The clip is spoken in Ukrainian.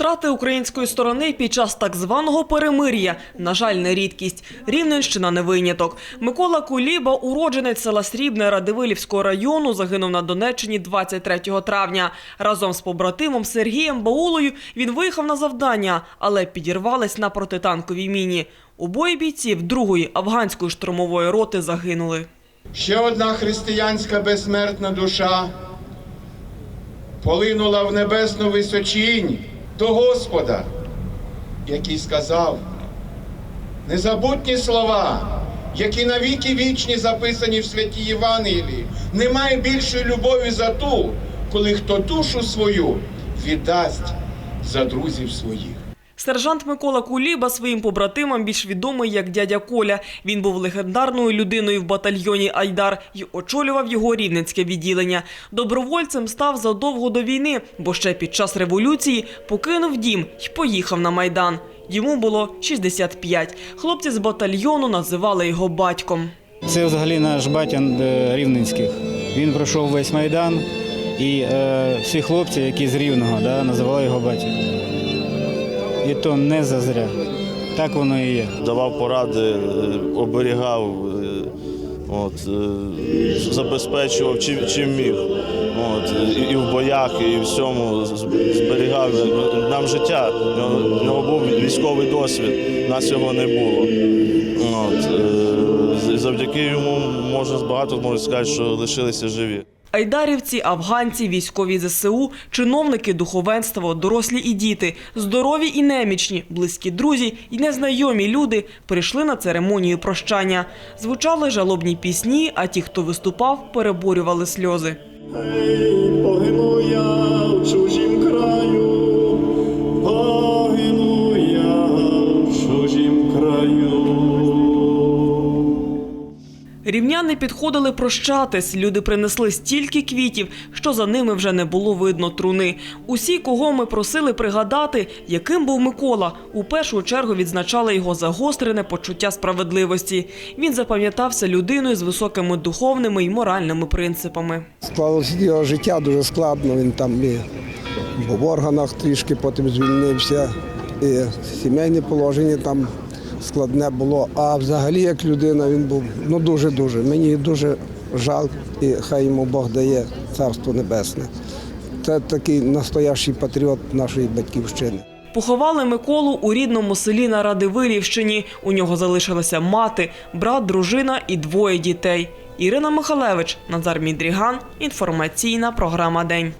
Втрати української сторони під час так званого перемир'я, на жаль, не рідкість. Рівненщина не виняток. Микола Куліба, уродженець села Срібне Радивилівського району, загинув на Донеччині 23 травня. Разом з побратимом Сергієм Баулою він виїхав на завдання, але підірвались на протитанковій міні. Обоє бійців другої афганської штурмової роти загинули. Ще одна християнська безсмертна душа полинула в небесну височінь до Господа, який сказав незабутні слова, які навіки вічні записані в святій Євангелії. Немає більшої любові за ту, коли хто душу свою віддасть за друзів своїх. Сержант Микола Куліба своїм побратимам більш відомий як дядя Коля. Він був легендарною людиною в батальйоні Айдар і очолював його рівненське відділення. Добровольцем став задовго до війни, бо ще під час революції покинув дім і поїхав на майдан. Йому було 65. Хлопці з батальйону називали його батьком. Це взагалі наш батя е, рівненських. Він пройшов весь майдан, і е, всі хлопці, які з Рівного, да, називали його батьком. І то не зазря. Так воно і є. давав поради, е, оберігав, е, от, е, забезпечував чим, чим міг. От, і, в боях, і в всьому зберігав нам життя. У нього, був військовий досвід, нас його не було. От, завдяки йому можна багато можна сказати, що лишилися живі. Айдарівці, афганці, військові ЗСУ, чиновники, духовенство, дорослі і діти, здорові і немічні, близькі друзі і незнайомі люди прийшли на церемонію прощання. Звучали жалобні пісні, а ті, хто виступав, переборювали сльози. Рівняни підходили прощатись. Люди принесли стільки квітів, що за ними вже не було видно труни. Усі, кого ми просили пригадати, яким був Микола, у першу чергу відзначали його загострене почуття справедливості. Він запам'ятався людиною з високими духовними і моральними принципами. Склалося його життя дуже складно. Він там і в органах трішки, потім звільнився. І сімейне положення там складне було. А взагалі, як людина, він був ну дуже-дуже. Мені дуже жаль, і хай йому Бог дає царство небесне. Це такий настоящий патріот нашої батьківщини. Поховали Миколу у рідному селі на Радивилівщині. У нього залишилася мати, брат, дружина і двоє дітей. Ірина Михалевич, Назар Мідріган. Інформаційна програма День.